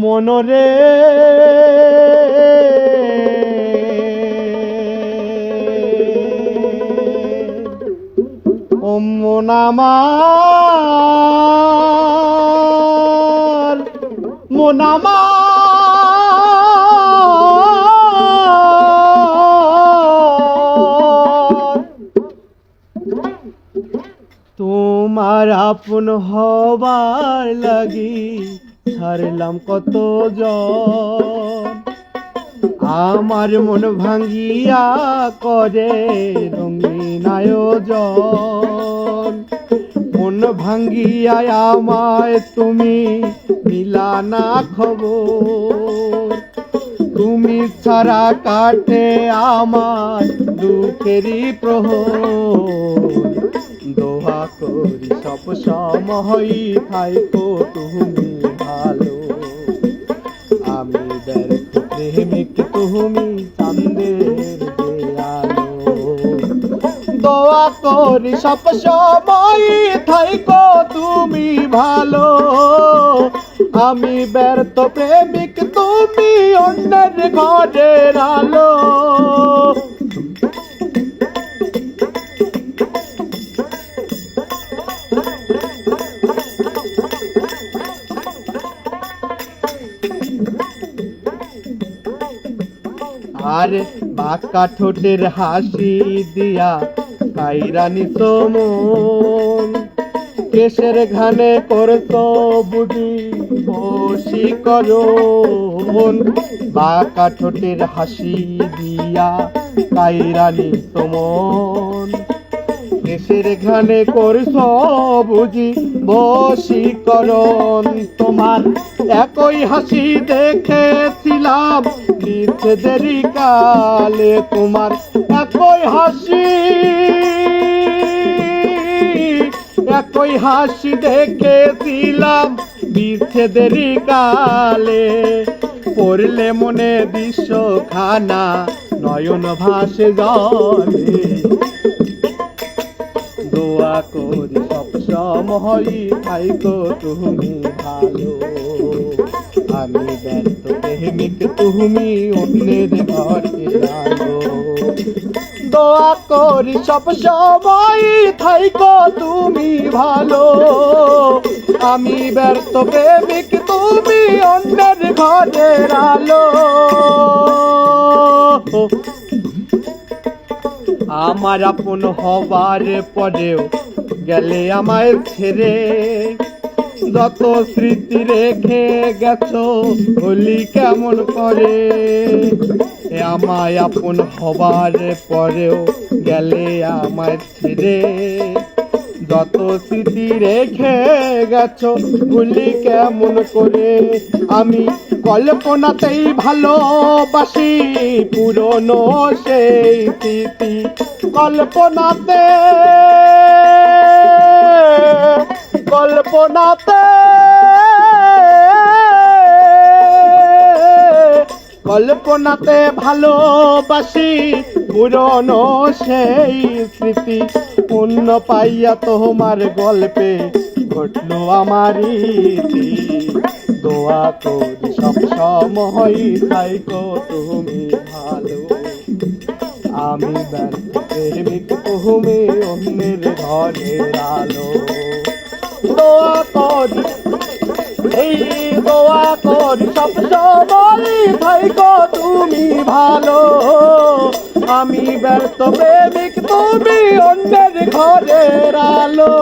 মনরে। মোনামার মোনামার তোমার আপন হবার লাগি ছাড়লাম কত আমার মন ভাঙ্গিয়া করে রঙিন আয়োজন। মন ভাঙ্গিয়া আমায় তুমি মিলা না খবর। তুমি ছাড়া কাটে আমার দুঃখেরই প্রহর। দোয়া করি সব সময় থাইকো তুমি। ভালো। আমি ব্যর্থ প্রেমিক তুমি চান্দের আলো দোয়া করি সব সময় থাইকো তুমি ভালো। আমি ব্যর্থ প্রেমিক তুমি অন্যের ঘরের আলো। আর বাঁকা ঠোঁটের হাসি দিয়া কাইরানি সমন কেশের ঘানে করতো বুদি বসি করন বাঁকা ঠোঁটের হাসি দিয়া কাইরানি সমন কেশের ঘানে করছ বুঝি বশীকরণ তোমার একই হাসি দেখেছিলাম দেরি কালে তোমার একই হাসি। একই হাসি দেখেছিলাম বিচ্ছেদেরই কালে পড়লে মনে দৃশ্য খানা নয়ন ভাসে জলে। দোয়া করি, সব সময় থাইকো তুমি ভালো। আমি ব্যর্থ প্রেমিক তুমি অন্যের ঘরে আলো। দোয়া করি, সব সময় থাইকো তুমি ভালো। আমি ব্যর্থ প্রেমিক তুমি অন্যের ঘরের আলো। আমার আপন হবার পরেও গেলে আমায় ছেড়ে। যত স্মৃতি রেখে গেছো, হলি কেমন করে? আমায় আপন হবার পরেও গেলে আমায় ছেড়ে। যত স্মৃতি রেখে গেছো ভুলি কেমন করে? আমি কল্পনাতেই ভালোবাসি পুরনো সেই স্মৃতি। কল্পনাতে কল্পনাতে কল্পনাতে ভালোবাসি, পুরনো সেই স্মৃতি পূর্ণ পাইয়া তোমার গল্পে ঘটলো আমারই দোয়া করি, সব সময় থাইকো তুমি ভালো। আমি প্রেমিক তুমি অন্যের ঘরের আলো। দোয়া করি জীবন স্বপ্ন বলি থাইকো তুমি ভালো। আমি ব্যস্ত প্রেমিক তুমি অন্যের ঘরের আলো।